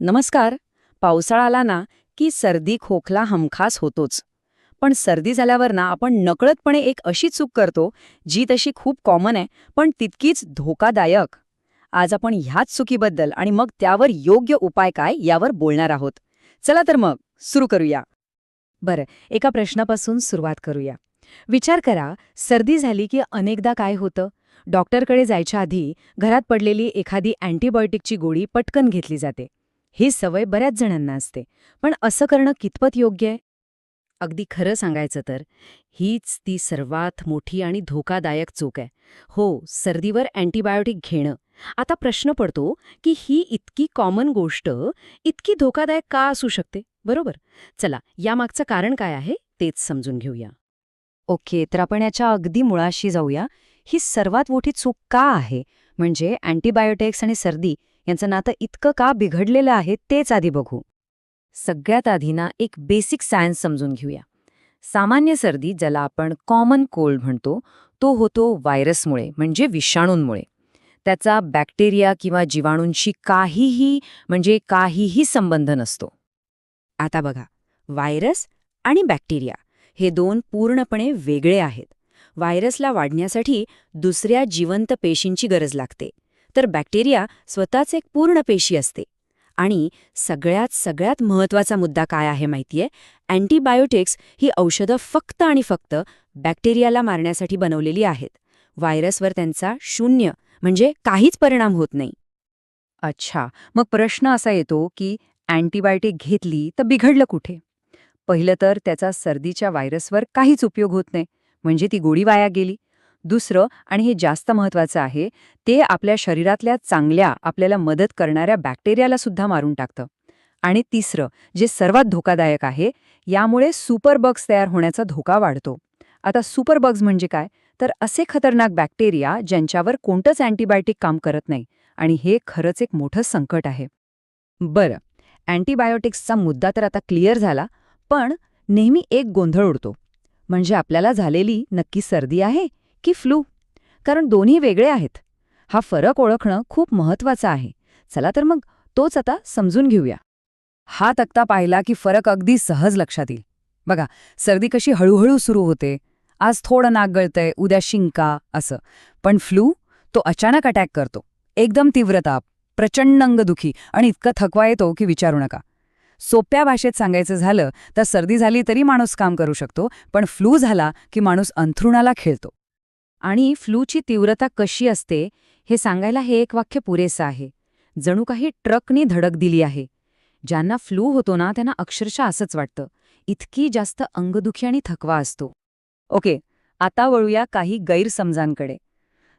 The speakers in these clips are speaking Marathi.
नमस्कार. पावसाळा आला ना की सर्दी खोकला हमखास होतोच. पण सर्दी झाल्यावर ना आपण नकळतपणे एक अशी चूक करतो जी तशी खूप कॉमन आहे पण तितकीच धोकादायक. आज आपण ह्याच चुकीबद्दल आणि मग त्यावर योग्य उपाय काय यावर बोलणार आहोत. चला तर मग सुरू करूया. बरं एका प्रश्नापासून सुरुवात करूया. विचार करा सर्दी झाली की अनेकदा काय होतं? डॉक्टरकडे जायच्या आधी घरात पडलेली एखादी अँटीबायोटिकची गोळी पटकन घेतली जाते. ही सवय बऱ्याच जणांना असते. पण असं करणं कितपत योग्य आहे? अगदी खरं सांगायचं तर हीच ती सर्वात मोठी आणि धोकादायक चूक आहे. हो सर्दीवर अँटीबायोटिक घेणं. आता प्रश्न पडतो की ही इतकी कॉमन गोष्ट इतकी धोकादायक का असू शकते? बरोबर? चला यामागचं कारण काय आहे तेच समजून घेऊया. ओके तर आपण याच्या अगदी मुळाशी जाऊया. ही सर्वात मोठी चूक का आहे? म्हणजे अँटीबायोटिक्स आणि सर्दी यांचं नातं इतकं का बिघडलेलं आहे तेच आधी बघू. सगळ्यात आधी ना एक बेसिक सायन्स समजून घेऊया. सामान्य सर्दी ज्याला आपण कॉमन कोल्ड म्हणतो तो होतो व्हायरसमुळे म्हणजे विषाणूंमुळे. त्याचा बॅक्टेरिया किंवा जीवाणूंशी काहीही म्हणजे काहीही संबंध नसतो. आता बघा व्हायरस आणि बॅक्टेरिया हे दोन पूर्णपणे वेगळे आहेत. व्हायरसला वाढण्यासाठी दुसऱ्या जिवंत पेशींची गरज लागते. तर बॅक्टेरिया स्वतःच एक पूर्ण पेशी असते. आणि सगळ्यात सगळ्यात महत्त्वाचा मुद्दा काय आहे माहितीये? अँटीबायोटिक्स ही औषधं फक्त आणि फक्त बॅक्टेरियाला मारण्यासाठी बनवलेली आहेत. व्हायरसवर त्यांचा शून्य म्हणजे काहीच परिणाम होत नाही. अच्छा मग प्रश्न असा येतो की अँटीबायोटिक घेतली तर बिघडलं कुठे? पहिलं तर त्याचा सर्दीच्या व्हायरसवर काहीच उपयोग होत नाही म्हणजे ती गोळी वाया गेली. दुसरं आणि हे जास्त महत्वाचं आहे ते आपल्या शरीरातल्या चांगल्या आपल्याला मदत करणाऱ्या बॅक्टेरियाला सुद्धा मारून टाकतं. आणि तिसरं जे सर्वात धोकादायक आहे यामुळे सुपरबग्स तयार होण्याचा धोका वाढतो. आता सुपरबग्स म्हणजे काय? तर असे खतरनाक बॅक्टेरिया ज्यांच्यावर कोणतंच अँटीबायोटिक काम करत नाही आणि हे खरंच एक मोठं संकट आहे. बरं अँटीबायोटिक्सचा मुद्दा तर आता क्लिअर झाला पण नेहमी एक गोंधळ उडतो. म्हणजे आपल्याला झालेली नक्की सर्दी आहे? की फ्लू. कारण दोन्ही वेगळे आहेत. हा फरक ओळखणं खूप महत्वाचं आहे. चला तर मग तोच आता समजून घेऊया. हा तक्ता पाहिला की फरक अगदी सहज लक्षात येईल. बघा सर्दी कशी हळूहळू सुरू होते. आज थोडं नाक गळतंय उद्या शिंका असं. पण फ्लू तो अचानक अटॅक करतो. एकदम तीव्रताप प्रचंड अंगदुखी आणि इतकं थकवा येतो की विचारू नका. सोप्या भाषेत सांगायचं झालं तर सर्दी झाली तरी माणूस काम करू शकतो पण फ्लू झाला की माणूस अंथरुणाला खेळतो. आणि फ्लूची तीव्रता कशी असते हे सांगायला हे एक वाक्य पुरेसं आहे. जणू काही ट्रकने धडक दिली आहे. ज्यांना फ्लू होतो ना त्यांना अक्षरशः असंच वाटतं. इतकी जास्त अंगदुखी आणि थकवा असतो. ओके आता वळूया काही गैरसमजांकडे.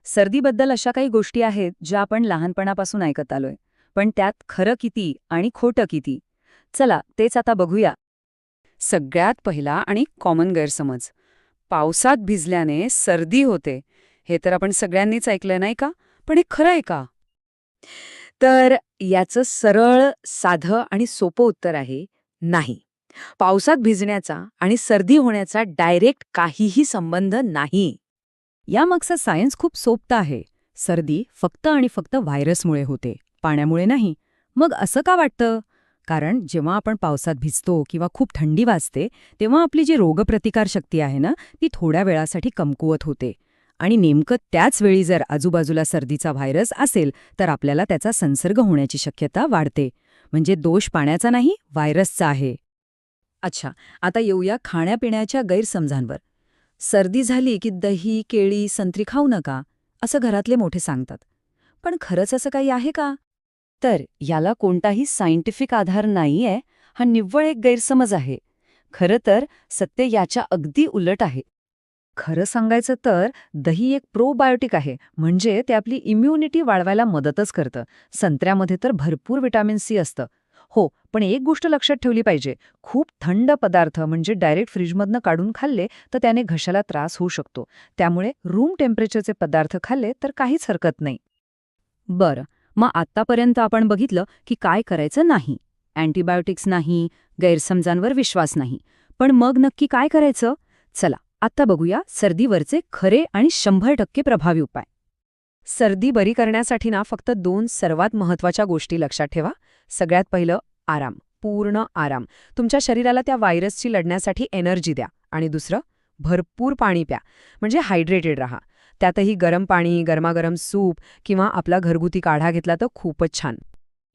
सर्दीबद्दल अशा काही गोष्टी आहेत ज्या आपण लहानपणापासून ऐकत आलोय. पण त्यात खरं किती आणि खोटं किती? चला तेच आता बघूया. सगळ्यात पहिला आणि कॉमन गैरसमज. पावसात भिजल्याने सर्दी होते. हे तर आपण सगळ्यांनीच ऐकलं नाही का? पण हे खरं आहे का? तर याचं सरळ साधं आणि सोपं उत्तर आहे नाही. पावसात भिजण्याचा आणि सर्दी होण्याचा डायरेक्ट काहीही संबंध नाही. यामागचा सायन्स खूप सोपता आहे. सर्दी फक्त आणि फक्त व्हायरसमुळे होते. पाण्यामुळे नाही. मग असं का वाटतं? कारण जेव्हा आपण पावसात भिजतो किंवा खूप थंडी वाजते तेव्हा आपली जी रोगप्रतिकारशक्ती आहे ना ती थोड्या वेळासाठी कमकुवत होते. आणि नेमकं त्याच वेळी जर आजूबाजूला सर्दीचा व्हायरस असेल तर आपल्याला त्याचा संसर्ग होण्याची शक्यता वाढते. म्हणजे दोष पाण्याचा नाही व्हायरसचा आहे. अच्छा आता येऊया खाण्यापिण्याच्या गैरसमजांवर. सर्दी झाली की दही केळी संत्री खाऊ नका असं घरातले मोठे सांगतात. पण खरंच असं काही आहे का? तर याला कोणताही सायंटिफिक आधार नाहीये हा निव्वळ एक गैरसमज आहे. खरं तर सत्य याच्या अगदी उलट आहे. खरं सांगायचं तर दही एक प्रोबायोटिक आहे म्हणजे ते आपली इम्युनिटी वाढवायला मदतच करतं. संत्र्यामध्ये तर भरपूर विटॅमिन सी असतं. हो पण एक गोष्ट लक्षात ठेवली पाहिजे खूप थंड पदार्थ म्हणजे डायरेक्ट फ्रीजमधनं काढून खाल्ले तर त्याने घशाला त्रास होऊ शकतो. त्यामुळे रूम टेम्परेचरचे पदार्थ खाल्ले तर काहीच हरकत नाही. बरं मग आत्तापर्यंत आपण बघितलं की काय करायचं नाही. अँटीबायोटिक्स नाही गैरसमजांवर विश्वास नाही. पण मग नक्की काय करायचं? चला आत्ता बघूया सर्दीवरचे खरे आणि शंभर टक्के प्रभावी उपाय. सर्दी बरी करण्यासाठी ना फक्त दोन सर्वात महत्त्वाच्या गोष्टी लक्षात ठेवा. सगळ्यात पहिलं आराम पूर्ण आराम. तुमच्या शरीराला त्या व्हायरसची लढण्यासाठी एनर्जी द्या. आणि दुसरं भरपूर पाणी प्या. म्हणजे हायड्रेटेड राहा. त्यातही गरम पाणी गरमागरम सूप किंवा आपला घरगुती काढा घेतला तर खूपच छान.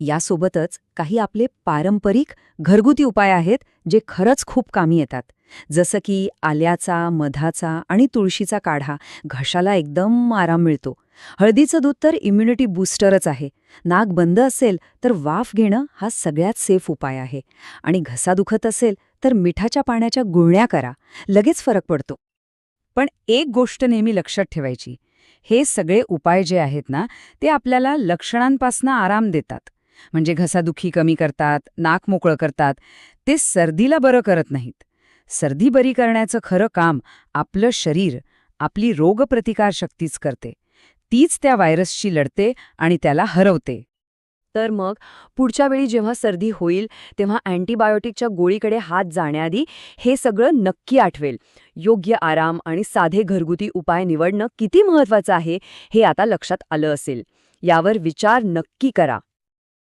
यासोबतच काही आपले पारंपरिक घरगुती उपाय आहेत जे खरंच खूप कामी येतात. जसं की आल्याचा मधाचा आणि तुळशीचा काढा घशाला एकदम आराम मिळतो. हळदीचं दूध तर इम्युनिटी बूस्टरच आहे. नाक बंद असेल तर वाफ घेणं हा सगळ्यात सेफ उपाय आहे. आणि घसा दुखत असेल तर मिठाच्या पाण्याच्या गुळण्या करा. लगेच फरक पडतो. पण एक गोष्ट नेहमी लक्षात ठेवायची. हे सगळे उपाय जे आहेत ना ते आपल्याला लक्षणांपासून आराम देतात. म्हणजे घसादुखी कमी करतात नाक मोकळं करतात ते सर्दीला बरं करत नाहीत. सर्दी बरी करण्याचं खरं काम आपलं शरीर आपली रोगप्रतिकारशक्तीच करते. तीच त्या व्हायरसशी लढते आणि त्याला हरवते. तर मग पुढच्या वेळी जेव्हा सर्दी होईल तेव्हा अँटीबायोटिकच्या गोळीकडे हात जाण्याआधी हे सगळं नक्की आठवेल. योग्य आराम आणि साधे घरगुती उपाय निवडणं किती महत्वाचं आहे हे आता लक्षात आलं असेल. यावर विचार नक्की करा.